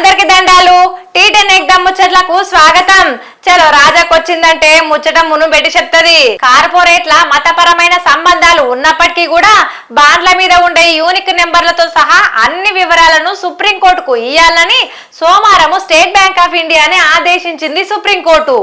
అందరికి దండాలు. T10 exam ముచ్చట్లకు స్వాగతం. చలో రాజాకు వచ్చిందంటే ముచ్చట మును పెట్టి చెప్తది. కార్పొరేట్ల మతపరమైన సంబంధాలు ఉన్నప్పటికీ కూడా బాండ్ల మీద ఉండే యూనిక్ నెంబర్లతో సహా అన్ని వివరాలను సుప్రీంకోర్టుకు ఇయ్యాలని సోమవారం స్టేట్ బ్యాంక్ ఆఫ్ ఇండియాని ఆదేశించింది సుప్రీంకోర్టు.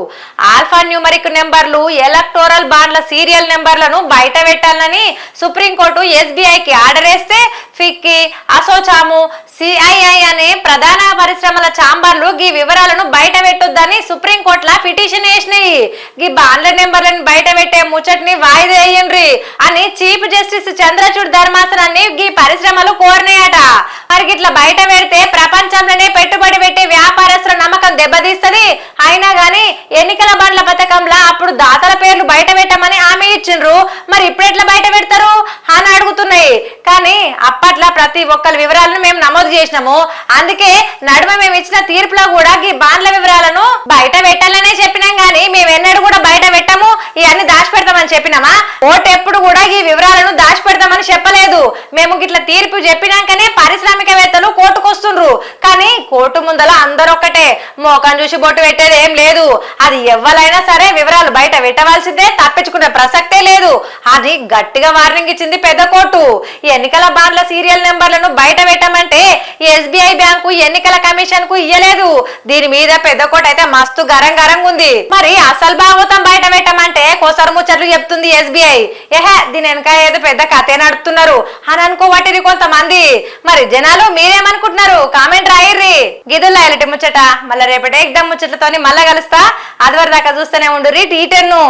ఆల్ఫా న్యూమరిక్ నెంబర్లు ఎలక్టోరల్ బాండ్ల సీరియల్ నెంబర్లను బయట పెట్టాలని సుప్రీంకోర్టు ఎస్బీఐకి ఆర్డర్ వేస్తే ఫిక్కి అసోచాము సిఐఐ అనే ప్రధాన పరిశ్రమల ఛాంబర్లు గీ వివరాలను బయట పెట్టొద్దని సుప్రీంకోర్టుల పిటిషన్ వేసినాయి. గీ బాండ్ల నెంబర్లను బయట పెట్టే ముచ్చటిని వాయిదా వేయండ్రి అని చీఫ్ జస్టిస్ చంద్రచూడ్ ధర్మాసనాన్ని గీ పరిశ్రమలు కోరినాయట. మరి ఇట్లా బయట పెడితే ప్రపంచంలోనే పెట్టుబడి పెట్టే వ్యాపారస్తుల నమ్మకం దెబ్బతీస్తది. అయినా గాని ఎన్నికల బండ్ల పథకంలో అప్పుడు దాతల పేర్లు బయట పెట్టమని హామీ ఇచ్చిండ్రు. మరి ఇప్పుడు ఎట్లా బయట పెడతారు? అని అడుగుతున్నాయి. కానీ అప్పట్లో ప్రతి ఒక్కరి వివరాలను మేము నమోదు చేసినాము. అందుకే నడుమ మేము ఇచ్చిన తీర్పులో కూడా ఈ బాండ్ల వివరాలను బయట పెట్టాలనే చెప్పినాం గానీ మేము ఎన్నడూ కూడా బయట పెట్టము ఇవన్నీ దాచిపెడతామని చెప్పినామా? ఓటు ఎప్పుడు కూడా ఈ వివరాలను దాచిపెడతామని చెప్పలేదు. మేము గిట్ల తీర్పు చెప్పినాకనే పారిశ్రామికవేత్తలు కోర్టుకొస్తుండ్రు కానీ కోర్టు ముందల అందరొక్కటే మోకం చూసి బొట్టు పెట్టేది ఏం లేదు. అది ఎవ్వరైనా సరే వివరాలు బయట పెట్టవలసిందే తప్పించుకునే ప్రసక్తే లేదు. అది గట్టిగా వార్నింగ్ ఇచ్చింది పెద్ద కోర్టు. ఎన్నికల బాండ్ల సీరియల్ నెంబర్లను బయట పెట్టమంటే ఎస్బీఐ బ్యాంకు ఎన్నికల కమిషన్కు ఇయ్యలేదు. దీని మీద పెద్ద కోర్టు అయితే మస్తు గరం గరంగా ఉంది మరి అసలు భాగవతం బయట పెట్టమంటే కోసరు ముచ్చట్లు చెప్తుంది ఎస్బీఐ. ఏహే దీని వెనక ఏదో పెద్ద కథే నడుపుతున్నారు. అని అనుకోవట్టిరి కొంతమంది. మరి జనాలు మీరేమనుకుంటున్నారు? కామెంట్ రాయిర్రి. గిదుల్లా ఎలటి ముచ్చట. మళ్ళీ రేపటి ఎగ్దమ్ ముచ్చట్లతోని మళ్ళా కలుస్తా. అదివరదాకా చూస్తూనే ఉండు రీ టీ టెన్ను.